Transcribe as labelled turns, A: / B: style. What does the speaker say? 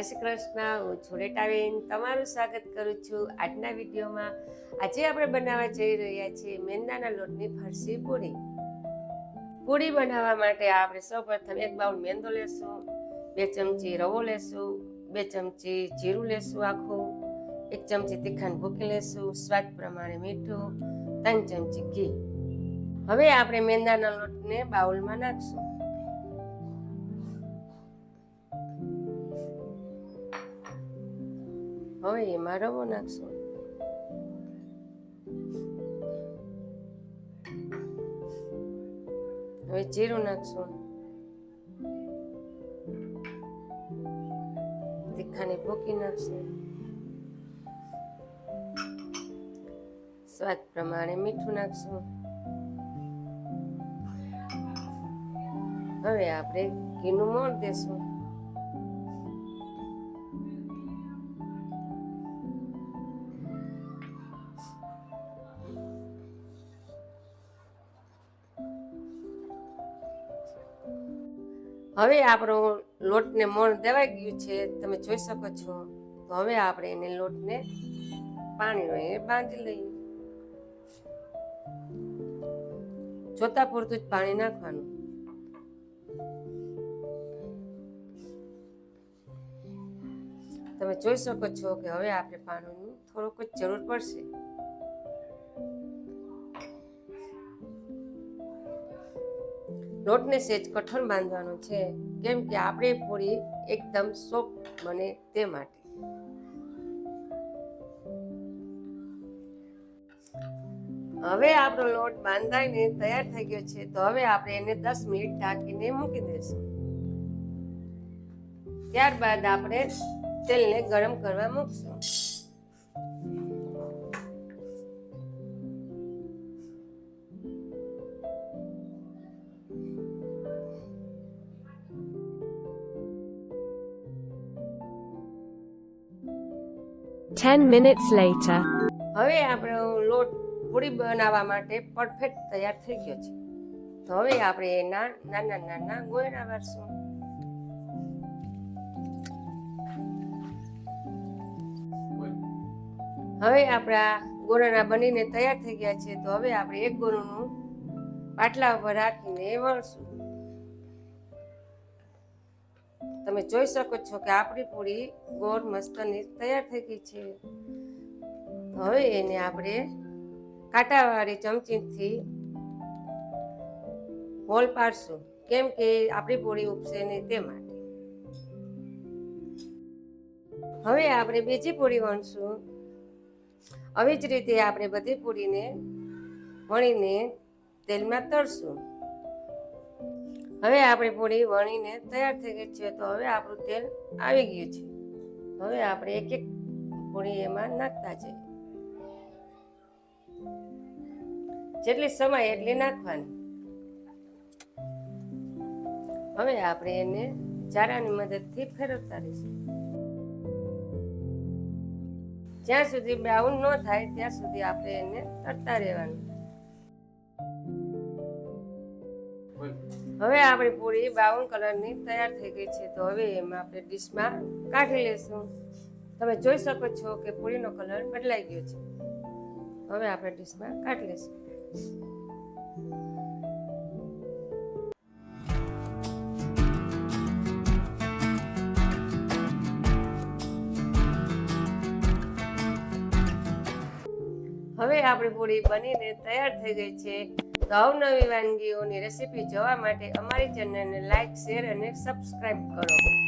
A: જય શ્રી કૃષ્ણ. હું છોડેટાવીન તમારું સ્વાગત કરું છું આજના વિડીયોમાં. આજે આપણે બનાવવા જઈ રહ્યા છીએ મેંદાના લોટની ફરસી પૂરી. પૂરી બનાવવા માટે આપણે સૌપ્રથમ એક બાઉલ મેંદો લેશું, બે ચમચી રવો લેશું, બે ચમચી જીરું લેશું આખું, એક ચમચી તીખાન ભૂકી લેશું, સ્વાદ પ્રમાણે મીઠું, ત્રણ ચમચી ઘી. હવે આપણે મેંદાના લોટને બાઉલમાં નાખશું. હવે એમાં રવો નાખશું હવે જીરું નાખશું તીખાની ભૂકી નાખશું સ્વાદ પ્રમાણે મીઠું નાખશું હવે આપણે ઘીનું મોણ દેશું હવે આપણો લોટને મોણ દેવાઈ ગયું છે, તમે જોઈ શકો છો. તો હવે આપણે એને લોટને પાણી બાંધી લઈએ. જોતા પૂરતું જ પાણી નાખવાનું. તમે જોઈ શકો છો કે હવે આપણે પાણીની થોડુંક જ જરૂર પડશે. લોટને સેજ કઠણ બાંધવાનો છે. કેમ કે આપણે પૂરી એકદમ સોફ્ટ બને તે માટે. હવે આપણો લોટ બાંધાઈને તૈયાર થઈ ગયો છે. તો હવે આપણે એને દસ મિનિટ ઢાંકીને મૂકી દઈશું. ત્યારબાદ આપણે તેલને ગરમ કરવા મૂકશું.
B: Ten minutes later.
A: હવે આપણો લોટ પૂરી બનાવવા માટે પરફેક્ટ તૈયાર થઈ ગયો છે. તો હવે આપણે એના નાના નાના ગોયણા વાળશું હવે આપણા ગોળાના બનીને તૈયાર થઈ ગયા છે. તો હવે આપણે એક ગોળનું પાટલા ઉપર રાખીને વળશું. તમે જોઈ શકો છો કે આપણી પૂરી ગોળ મસ્તની તૈયાર થઈ ગઈ છે. હવે એને આપણે કાંટાવાળી ચમચીથી હોલ પાડશું. કેમ કે આપણી પૂરી ઉપસે નહીં તે માટે. હવે આપણે બીજી પૂરી વણશું. આવી જ રીતે આપણે બધી પૂરીને વણીને તેલમાં તળશું. હવે આપણી પૂરી વણીને તૈયાર થઈ ગઈ છે તો હવે આપણું તેલ આવી ગયું છે. હવે આપણે એક એક પૂરી એમાં નાખતા જઈએ. જેટલી સમય એટલી નાખવાની. હવે આપણે એને ચારાની મદદથી ફેરવતા રહીશું. જ્યાં સુધી બ્રાઉન ન થાય ત્યાં સુધી આપણે એને તરતા રહેવાનું. હવે આપણી પૂરી બ્રાઉન કલરની તૈયાર થઈ ગઈ છે. તો હવે એમાં આપણે ડીશમાં કાઢી લેશું. તમે જોઈ શકો છો કે પૂરીનો કલર બદલાઈ ગયો છે. હવે આપણે ડીશમાં કાઢી લઈશું હવે આપણી પૂરી બનીને તૈયાર થઈ ગઈ છે. તો અવનવી વાનગીઓની રેસીપી જોવા માટે અમારી ચેનલને લાઈક શેર અને સબસ્ક્રાઈબ કરો.